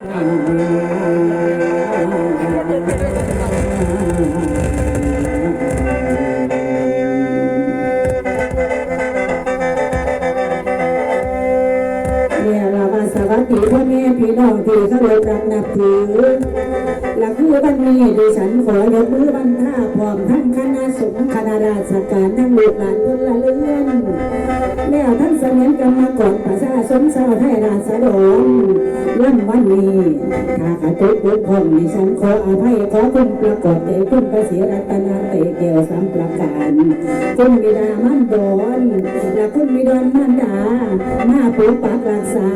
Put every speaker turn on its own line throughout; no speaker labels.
เนี่ยเรามาสวัสดีพ่อแม่พี่น้องที่เคารพรักนับถือและคือวันนี้ดิฉันขอยกมือบรรท่าพร้อมทั้งคณะสงฆ์คณะราชการทั้งลูกหลานพลเรือน วันนี้ข้าขาตุกบุกพงดิฉันขออภัยขอคุณประกอบใจคุณประเสียรัตนาเตเกียวสามประการคุณบิดามันดอนและคุณบิดอนมันดามาปกปักรักษา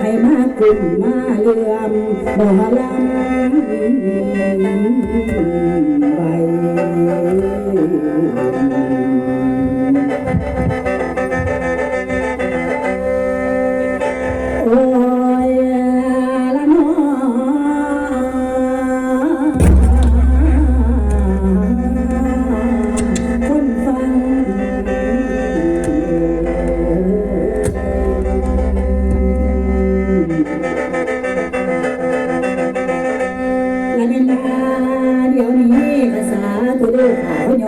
ให้มาคุณมมาเลื่อมบ่ลำ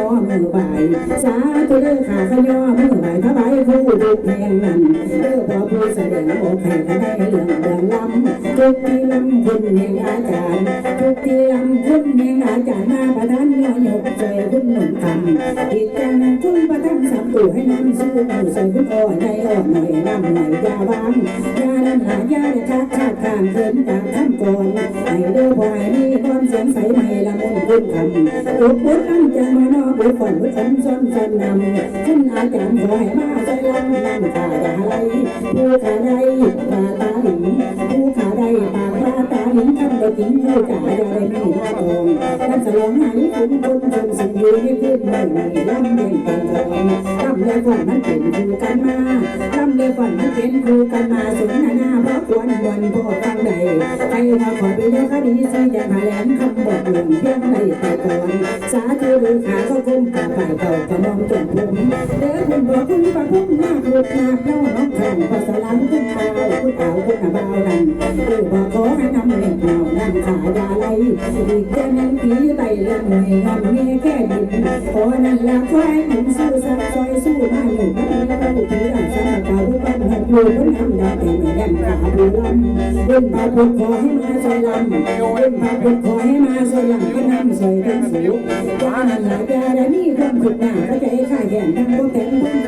ขาขย่อมือไหวสาธุเด้อขาขย่อมือไหวถวายผู้ดุกแห่งนั้นเด้อพอผู้แสดงโอกให้ก็ได้เรื่องเรื่องล้ำทุกที่ล้ำคุณแห่งอาจารย์ทุกที่ำอีกอย่างหนึ่งคุณประทานสับตู่ให้น้ำสู้ผู้ใส่คุณอ่อนใจอ่อนหน่อยน้ำหน่อยยาวางยานั้นหายาได้คักคาดข้างเกินจากคำก่อนให้เด้อพอให้มีความเสียงใสใหม่ละมุนคุณคำอุดบุญอันจะมานอบุญฝนบุญสมซ้อนซ้อนนำคุณอาจารย์ขอให้มาใจลำนำขาดาไรผู้ขาใดปาตาหลิงาหลิงคำเด็กหญิงผู้จ่าย่าได้มีหน้าทองนั่นสลองให้คุณคนชมสิ่งอยู่พื้นเมืองนี้ลำเล่นกันทองลำเลยฝันมันเป็นคู่กันมาลำเลยฝันมันเป็นคู่กันมาสนหน้าเพราะควรวันพ่อฟังใดใครมาขอไปเลี้ยงคดีสิจะหาแหลมคำบอกหลวงเพียงใดไปก่อนสาธุหรือขาก็คุ้มกาไปเก่ากระมองจนผมเด้อคุณบอกคุณประพุ่มหน้าลูกหน้าน้องน้องแข่งภาษาลังคุณเอาคุณเอาคุณอาบ่าวนั่นเออบอกขอให้นำเล่นเงานั่งขายาไลอีกแค่นั้นผีไตเรื่องหน่วยงานเงี้ยแค่ดินขอนั่นละควายหนุ่มสู้สักซอยสู้มาหนุ่มมันมีเราผีหลังสาเก่าปั้นหัดมือคนทำดาแต่ไม่แยันขาบูลำเล่นพาพุทขอให้มาซอยลำเล่นพาพุทขอให้มาซอยลำก็นำซอยทั้งสูงยานั่นละยาได้มีความขุดหน้าก็จะใจข้าแย่งทั้งพวกแข็งพว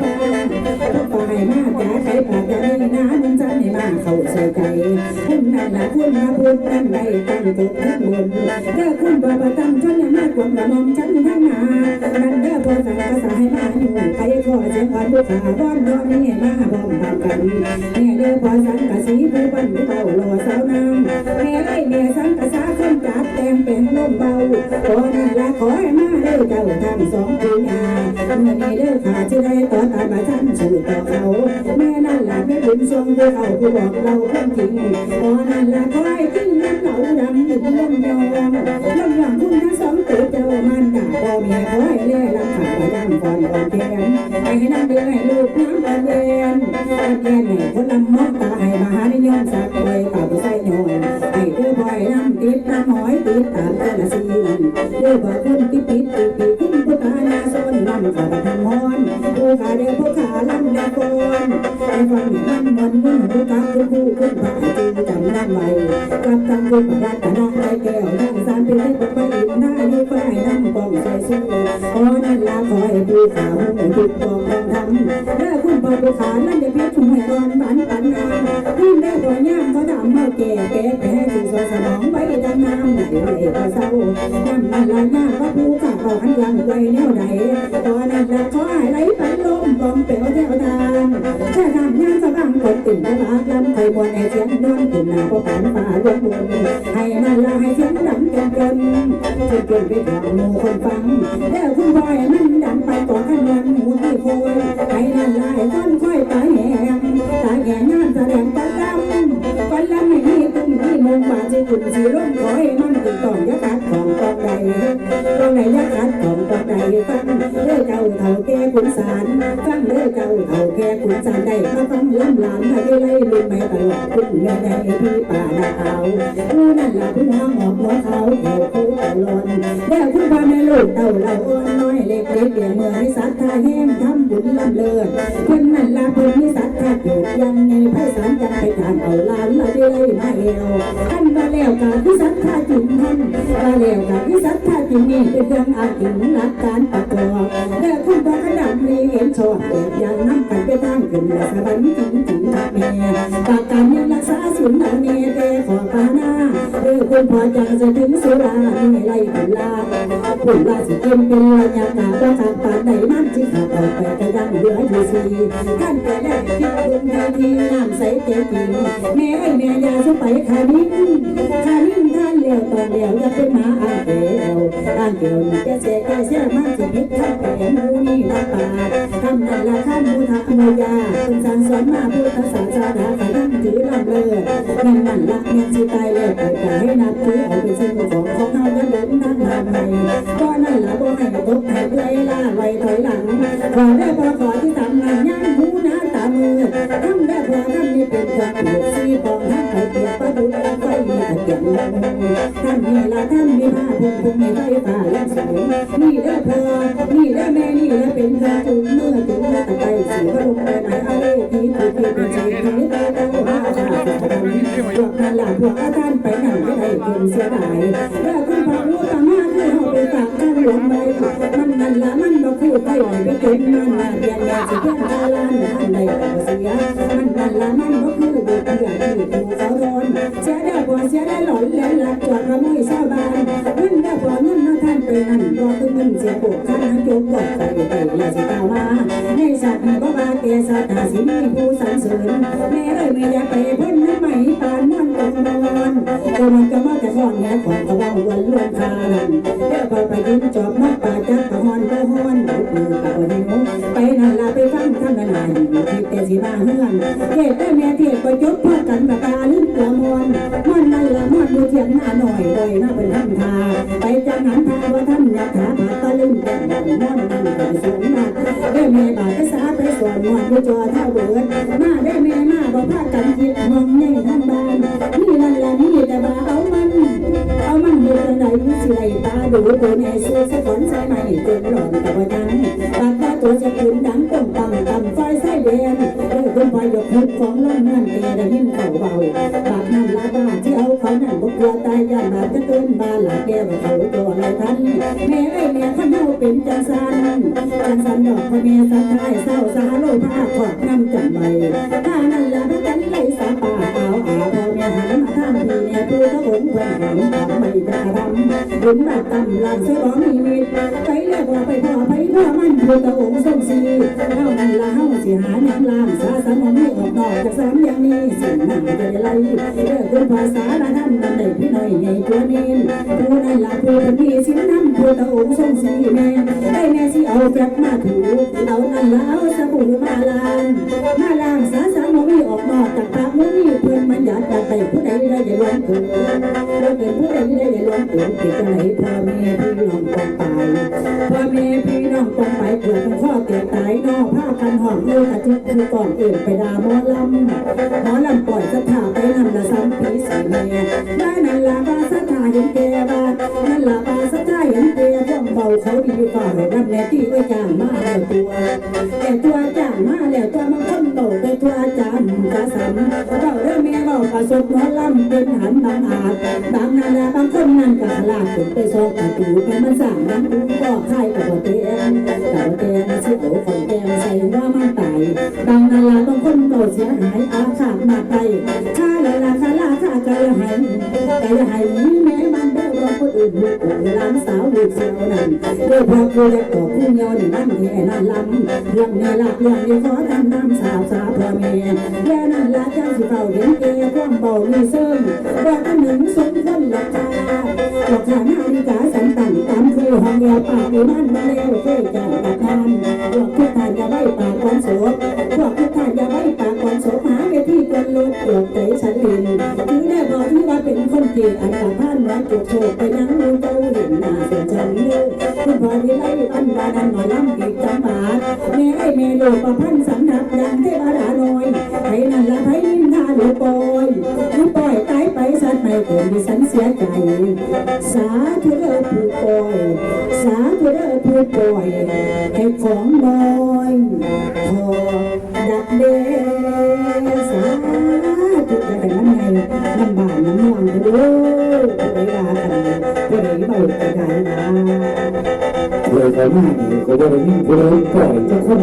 นั่นละคุณมาพูดนั่นใดตั้งจุดทั้งบนเด้อคุณบ่ประตั้งฉันยังมากกว่าละมอมฉันทั้งนานั่นเด้อพอสั่งภาษาให้มาอยู่ใครขอเสียงอ่อนผู้ขาบ้อนบ้อนนี่มาบ้องตามกันเนี่ยเด้อพอสังกะสีผู้บันผู้เบาหล่อสาวน้ำแม่ไอ้แม่สังกะสาคนจัดแต่งเป็นลมเบาขอนั่นละขอให้มาเด้อเจ้าทั้งสองปีอาเมื่อนี้เด้อขาจะได้ต่อตามมาท่านสู่ต่อเขาแม่นั่นละแม่บุญทรงผู้เขาผู้บอกเราความจริงนั่นละขอให้ทิ้งน้ำเหลาดำถึงลมยองลมยองคุณทั้งสองตัวเจ้ามันด่าพ่อแม่ขอให้เล่ลำขาไปดังก่อนก่อนแทนให้นั่งเดือให้ลูกน้ำก่อนเย็นก่อนเย็นให้คนลำมอกตาให้มหานิยมสักไว้ต่อไปใส่หน่อยให้เดือบอยน้ำติดน้ำหอยติดตามแต่ละสีนั่นเดือบ่คุณติด กับทำผู้ประดับตนาใจแก้วนั่งสารเป็นให้ปกป้องหน้าอยู่ฝ่ายน้ำกองใส่สู้ขอนั่นลาขอให้ผู้ขาวหูทุกกองทำเด้อคุณพอผู้ขานั่นเดี๋ยวพี่ชุ่มให้ก่อนบ้านปันนาขึ้นได้บ่ย่างเขาดำเมาแก่แก่แก่ที่สสมองไว้ดังน้ำไหลไหลก็เศร้าน้ำมันลายหน้าว่าผู้ขาเขาหันหลังไว้แนวใดขอนั่นลาขอให้ไหลไปลมกองเปลวแถวทางแค่ทำงานสว่างกดติ่นกระบาดลำไฟบนไอเสียงนอนขึ้นหน้าพอผ่านฟ้าลงบนให้นั่นลาให้เสียงดังจนจนจนจนไปถามหมู่คนฟังแล้วคุณบอยมันดังไปต่อขนวนหมูที่โคยให้นั่นลายต้นค่อยตาแหงตาแหงงานแสดงตาดำก่อนลำไม่มีตุ้มที่มงบาสิคุณสีร่มขอให้มันถึงต้องยักษ์ขัดของกองใดกองใดยักษ์ขัดของกองใดฟังเด้อเจ้าเท่าแก่ขุนสารฟังเด้อเจ้าเท่าแก่ขุนสารได้มาฟังล้ำหลานมาได้ ไล่ลืมไม่ตลอดคุณแม่ใหญ่พี่ป่าดาวผู้นั่นล่ะผู้หัวหมอกหัวเขาเกี่ยวคู่ตลอนแล้วคุณพ่อแม่ลูกเต่าเราอ่อนน้อยเล็กเล็กเดี่ยเมื่อให้สัตว์ทาแห้งทำบุญลำเลิศเพิ่นนั่นล่ะเพิ่นมีสัตว์ทาเกิดยังไงไพศาลจังไปทานเอาลานมาได้ไล่มาเอวท่านมาแล้วกาที่สัตว์ทาจริงท่านมาแล้วกาที่สัตว์ทาจริงนี่เป็นเรื่องอาจถึงหลักการประกอบ แล้วคุณพ่อขนาดนี้เห็นชอบเด็กยังนั่งกันไปทางขึ้นและสวรรค์จริงจริงทักแม่ปากการยังรักษาศีลเอาเนแต่ขอปานาเออคุณพ่อจังจะถึงสุราไม่ไล่ผลลาผลลาสิเกินเป็นระยะกาบ่ขาดปานใดมันจิขาดออกไปก็ยังเหลืออยู่สีท่านก็ได้คิดบุญให้ทีน้ำใสเจ๊จริงแม่ไอ้แม่ยาสุไปขานิ่งขานิ่งท่านเลี้ยวตอนเลี้ยวอย่าเป็นหมาอ่างเดียวอ่างเดียวนี่แกเสียแกเสียมันสิพิษข้าน นับถือเอาเป็นสิ่งของของเฮาจะเดินทางมาใหม่ก็นั่นละบ่ให้ตกให้เลื่อยล่าไว้ถอยหลังขอได้พอขอที่ทำงานย่างหูหน้าตามือทำได้พอทำนี่เป็นความเปรียบสีปองทำไปเปรียบประดุจไฟมีตะเกียงท่านมีละท่านมีผ้าพงพงมีไฟฟ้าและสูงนี่ได้พอนี่ได้แม่นี่ได้เป็นเธอจุงเมื่อ มันนั่นละมันบ่คือบุตรอย่างที่ถูกเขาโดนเสียได้บ่เสียได้หลอนแล้วหลักจอดขโมยชาวบ้านเงินได้บ่เงินนะท่านไปนั่นบ่คือเงินเสียปวดข้างจมบอกใจไปแล้วสิกล่าวว่าในชาตินี้บ่บาเกศาตาสิมีผู้สรรเสริญแม่เอ้ยแม่อยากไปพ้นน้ำไหมปานมันตรงนอนก็มันก็มาแต่ข้อนแง่ของกระว่าวันล้วนคานันเดี๋ยวพอไปยินจอบมักป่าจักกะฮอนก็ฮอนมือกับหิวไที่แต่สิมาเฮือนเทศได้แม่เทศก็จบพอกันประกาลืมกระมอนมันนั่นละมันอยู่เทียงหน้าหน่อยโดยน่าเป็นทำทาไปจังหันทาว่าท่านอยากถาผาตะลึงแต่นอนนั่นนั่นไปสูงมาได้แม่บาดสาไปสวนมวนไปจอเท่าเบิดมาได้แม่มาบ่พากันคิดมองใหญ่ทั้งบ้านนี่นั่นละนี่แต่ว่าเอามัน เอามันเดินไหนสิไหลตาดูตัวในสู้สะก้อนใส่ไม่เต็มหลอนแต่ว่ายังปากตาตัวจะขึ้น นั่นเอได้ยินเขาเบาปากนั่นละบ้าที่เอาเขานั่นบกลัวตายย่านบาดจะเกินบาหลักแก้วเขาตัวอะไรทันแม่ไอ้แม่ขันเฮาเป็นจังสันจังสันดอกพะเมียสัทายเศร้าสาโลภาขอบน้ำจันใบถ้านั่นละพระกันไหลสาป่าเอาอาพอแม่หันมาท่ามพีเนี่ยผู้ทะผมเพิ่นหันทำไม่ได้ทำ บุญรักตำลำเสือร้องมีมิตรไปแล้วก็ไปพ่อไปพ่อมันผู้ตะองค์ทรงสีเท่านั้นละเฮาสิหาหยังลามสาสมไม่ออกนอกจากสามอย่างนี้สิ่งนั้นจะได้ไล่เด้อคุณภาษาละท่านนั่นได้พี่น้อยใหญ่ตัวนี้ผู้นั้นละผู้เป็นพี่สินน้ำผู้ตะองค์ทรงสีแม่ได้แม่สิเอาแฟกมาถูเอานั่นละเอาสบู่มาล้างมาล้างสาสมไม่ออกนอกจากปากมือนี่เพื่อนมันอยากจะไปผู้ใดได้อย่าลงถึงเราเป็นผู้ใดได้อย่าลงถึงติดจะไหนพ่อแม่พี่น้องกองตายพ่อแม่พี่น้องกองไปเกิดเป็นข้อเกิดตายนอกผ้ากันหอมเลือดอาทิตย์คือก่อนเอื่นไปดาหมอลำหมอลำปล่อยสถาไปนำละซ้ำปีสีเมียได้นั่นละบาสถาเห็นแก่บ้านนั่นละบาสถาเห็นแก่พวกเบาเขาดีฝ่าเลยรับแม่ที่ก็จางมาแล้วตัวแต่ตัวจ้างมา เราเรื่องแม่บอกประสบหัวลำเป็นหันบางอาจบางนานาบางคนนั่นกะลากถึงไปซอกประตูไปมันสั่งน้ำอุ้งก็ค่ายกับเตียงกับเตียงสิโอของแกงใส่ว่ามันตายบางนานาบางคนก็เสียหายอาขาดมาไปค่าละลาค่าลา หายกายหายนี้แม่มันเด้อว่าคนอื่นลูกหลานสาวลูกสาวนั่นเด้อพอกูเล็กต่อผู้เงานี่นั่นแค่นั่นลำเรื่องนี้ละเรื่องนี้ขอทำน้ำสาวสาวพ่อแม่แย่นั่นละเจ้าสิเฝ้าเห็นเกยความเบามีเสื่อมบอกกันหนึ่งสมคนราคาราคานาฬิกาสันตันตามเคยห้องยาปากอีมันมาแล้วเคยจากตะกานพวกทุกท่านอย่าไว้ปากควันโสพวกทุกท่านอย่าไว้ปากควันโสหา วทีกวนลดเกือบใจฉันลินถือได้บอกที่ว่าเป็นคนเกลียดอันตรพานวัดจุกโชคไปยังมูเจ้าเห็นหน้าสนจันเลือคุณพ่อวิไล่อันบาดันหน่อยล้ำอีกจำบาแม่ไอ้แม่ลูกประพันธ์สำนักดังเทวดาน้อยไผนั่นละไผนินทาลูกปอยลูกปอยตายไปสัตว์ไม่เกินดิฉันเสียใจสาธุเด้อผู้ปอยสาธุเด้อผู้ปอยให้ของน้อยพอดักเด้ เด้อผู้ใดว่ากันผู้ใดเบาก็ได้นะ
เลยเขามากเลยเขาบอกว่านี่กูเลยปล่อยเจ้าคน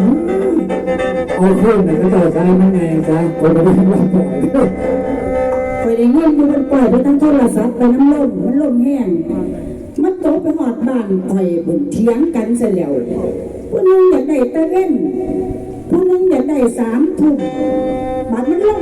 เอาคนไหนก็ต่อใจมันไงจ๊ะคนไม่ได้ว่าปล่อย
ไปได้เงินอยู่มันปล่อยไปทั้งโทรศัพท์ไปน้ำลมมันลมแห้งมันตกไปหอดบ้านไผ่บนเถียงกันเสียแล้วผู้หนึงอยากได้ตะเว้นผู้หนึงอยากได้สามทุ่มบัดมันลม